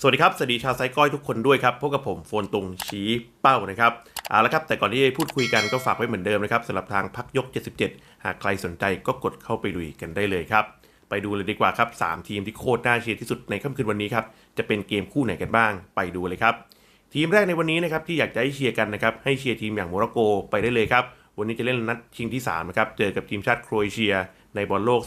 สวัสดีครับ สวัสดีชาวไซก้อยทุกคนด้วยครับ พบกับผมโฟนตุงชี้เป้านะครับเอาละครับ แต่ก่อนที่จะพูดคุยกันก็ฝากไว้เหมือนเดิมนะครับสำหรับทางพักยก 77 หากใครสนใจก็กดเข้าไปลุยกันได้เลยครับ ไปดูเลยดีกว่าครับ 3 ทีมที่โคตรน่าเชียร์ที่สุดในค่ำคืนวันนี้ครับ จะเป็นเกมคู่ไหนกันบ้าง ไปดูเลยครับ ทีมแรกในวันนี้นะครับที่อยากจะให้เชียร์กันนะครับ ให้เชียร์ทีมอย่างโมร็อกโกไปได้เลยครับ วันนี้จะเล่นนัดชิงที่3นะครับ เจอกับทีมชาติโครเอเชียในบอลโลก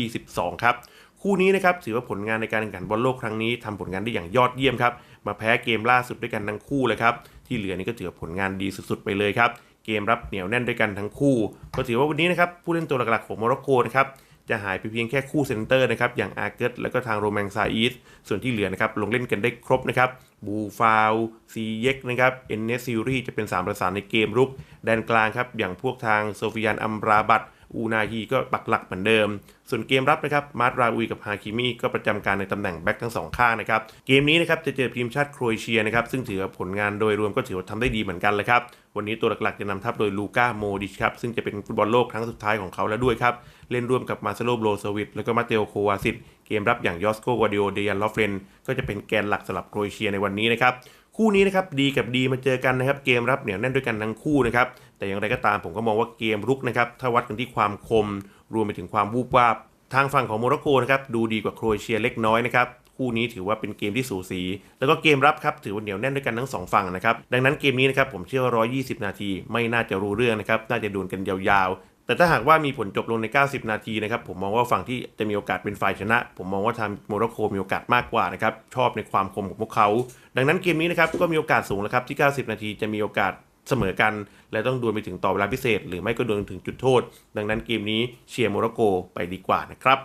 2022 ครับ คู่นี้นะครับถือว่าผลงานในการแข่งขันบอลโลกครั้งนี้ทำผลงานได้อย่างยอดเยี่ยมครับมาแพ้เกมล่าสุดด้วยกันทั้งคู่เลยครับที่เหลือนี่ก็ถือว่าผลงานดีสุดๆไปเลยครับเกมรับเหนียวแน่นด้วยกันทั้งคู่ ก็ถือว่าวันนี้นะครับผู้เล่นตัวหลักๆของโมร็อกโกนะครับจะหายไปเพียงแค่คู่เซนเตอร์นะครับอย่างอาร์เกตแล้วก็ทางโรแมงซาอีสส่วนที่เหลือนะครับลงเล่นกันได้ครบนะครับบูฟาวซีเยกนะครับเอนเนสซิรีจะเป็นสามประสานในเกมรุกแดนกลางครับอย่างพวกทางโซฟิยานอัมราบัต อูนาฮีก็ปักหลักเหมือนเดิม ส่วนเกมรับนะครับ มาร์ตราอุยกับฮาคิมิก็ประจำการในตำแหน่งแบ็กทั้งสองข้างนะครับ เกมนี้นะครับจะเจอทีมชาติโครเอเชียนะครับ ซึ่งถือว่าผลงานโดยรวมก็ถือว่าทำได้ดีเหมือนกันเลยครับ วันนี้ตัวหลักๆจะนำทัพโดยลูก้าโมดิชครับ ซึ่งจะเป็นฟุตบอลโลกครั้งสุดท้ายของเขาแล้วด้วยครับ เล่นร่วมกับมาเซโลโบรโซวิตแล้วก็มาเตโอโควาซิตเกมรับอย่างยอสโกวาดิโอเดียนลอฟเรนก็จะเป็นแกนหลักสำหรับโครเอเชียในวันนี้นะครับคู่นี้นะครับดีกับดีมาเจอกันนะครับเกมรับเหนียวแน่นด้วยกันทั้งคู่นะครับ แต่อย่างไรก็ตามผมก็มองว่าเกมรุกนะครับถ้าวัดกันที่ความคมรวมไปถึงความวูบวาบทางฝั่งของโมร็อกโกนะครับดูดีกว่าโครเอเชียเล็กน้อยนะครับคู่นี้ถือว่าเป็นเกมที่สูสี แล้วก็เกมรับครับถือว่าเหนียวแน่นด้วยกันทั้งสองฝั่งนะครับดังนั้นเกมนี้นะครับผมเชื่อว่า120 นาที ไม่น่าจะรู้เรื่องนะครับน่าจะดวลกันยาวๆ แต่ถ้าหากว่ามีผลจบลงใน 90 นาทีนะครับผมมองว่าฝั่งที่จะมีโอกาสเป็นฝ่ายชนะ ผมมองว่าทางโมร็อกโกมีโอกาสมากกว่านะครับชอบในความคมของพวกเขา ดังนั้นเกมนี้นะครับก็มีโอกาสสูงแล้วครับที่ 90 นาทีจะมีโอกาส เสมอกัน และต้องดวลไปถึงต่อเวลาพิเศษ หรือไม่ก็ดวลถึงจุดโทษ ดังนั้นเกมนี้เชียร์โมร็อกโกไปดีกว่านะครับ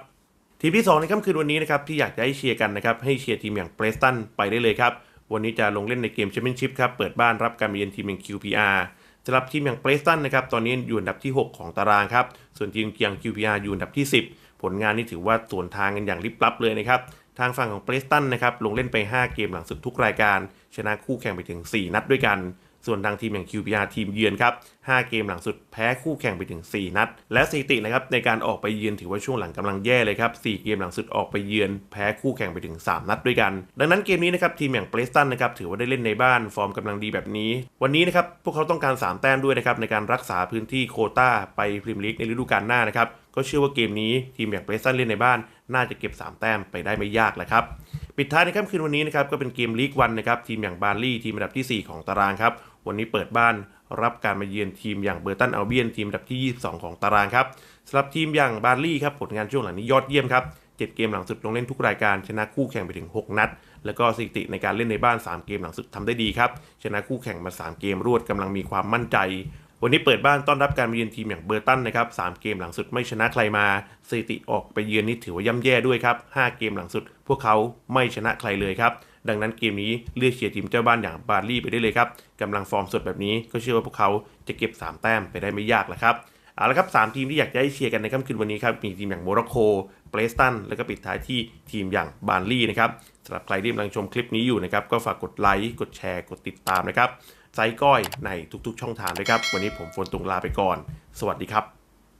ทีมที่ 2 ในค่ำคืนวันนี้นะครับที่อยากจะให้เชียร์กันนะครับให้เชียร์ทีมอย่างเ r รสตันไปได้เลยครับวันนี้จะลงเล่นในเกมแชมเปี้ยนชิพครับเปิดบ้านรับการมาเยือนทีมอย่าง QPR สำหรับทีมอย่างเ r รสตันนะครับตอนนี้อยู่อันดับที่ 6 ของตารางครับส่วนทีมอย่าง QPR อยู่อันดับที่ 10 ผลงานนี่ถือว่าสวนทางกันอย่างลิบลับเลยนะครับทางฝั่งของเ r รสตันนะครับลงเล่นไป 5 เกมหลังสุดทุกรายการ ชนะคู่แข่งไปถึง 4 นัดด้วยกัน ส่วนทางทีมอย่าง QPR ทีมเยือนครับ5เกมหลังสุดแพ้คู่แข่งไปถึง 4 นัด และสถิตินะครับในการออกไปเยือนถือว่าช่วงหลังกำลังแย่เลยครับ4เกมหลังสุดออกไปเยือนแพ้คู่แข่งไปถึง 3 นัดด้วยกัน ดังนั้นเกมนี้นะครับทีมอย่างเ r รสตันนะครับถือว่าได้เล่นในบ้านฟอร์มกำลังดีแบบนี้ วันนี้นะครับพวกเขาต้องการ 3 แต้มด้วยนะครับในการรักษาพื้นที่โคต้าไปพรีเมียร์ลีกในฤดูกาลหน้านะครับก็เชื่อว่าเกมนี้ทีมอย่างเ r รสตันเล่นในบ้าน น่าจะเก็บ 3 แต้มไปได้ไม่ยากแหละครับปิดท้ายในค่ำคืนวันนี้นะครับก็เป็นเกมลีกวันนะครับทีมอย่างบาร์ลี่ทีมอันดับที่ 4 ของตารางครับ วันนี้เปิดบ้านรับการมาเยือนทีมอย่างเบอร์ตันอัลเบียนทีมอันดับที่ 22 ของตารางครับสำหรับทีมอย่างบาร์ลี่ครับผลงานช่วงหลังนี้ยอดเยี่ยมครับ7เกมหลังสุดลงเล่นทุกรายการชนะคู่แข่งไปถึง 6 นัด แล้วก็สถิติในการเล่นในบ้าน 3 เกมหลังสุดทำได้ดีครับ ชนะคู่แข่งมา 3 เกมรวดกำลังมีความมั่นใจ วันนี้เปิดบ้านต้อนรับการมาเยือนทีมอย่างเบอร์ตันนะครับ 3 เกมหลังสุดไม่ชนะใครมาสถิติออกไปเยือนนี่ถือว่าย่ำแย่ด้วยครับ 5 เกมหลังสุด พวกเขาไม่ชนะใครเลยครับ ดังนั้นเกมนี้เลือกเชียร์ทีมเจ้าบ้านอย่างบาร์ลี่ไปได้เลยครับกำลังฟอร์มสดแบบนี้ก็เชื่อว่าพวกเขาจะเก็บ 3 แต้มไปได้ไม่ยากแหละครับเอาละครับสามทีมที่อยากจะให้เชียร์กันในค่ำคืนวันนี้ครับมีทีมอย่างโมร็อกโกเปรสตันแล้วก็ปิดท้ายที่ทีมอย่างบาร์ลี่นะครับสำหรับใครที่กำลังชมคลิปนี้อยู่นะครับก็ฝากกดไลค์กดแชร์กดติดตามนะครับไซก้อยในทุกๆ ช่องทางด้วยครับ วันนี้ผมโฟนตุงลาไปก่อน สวัสดีครับ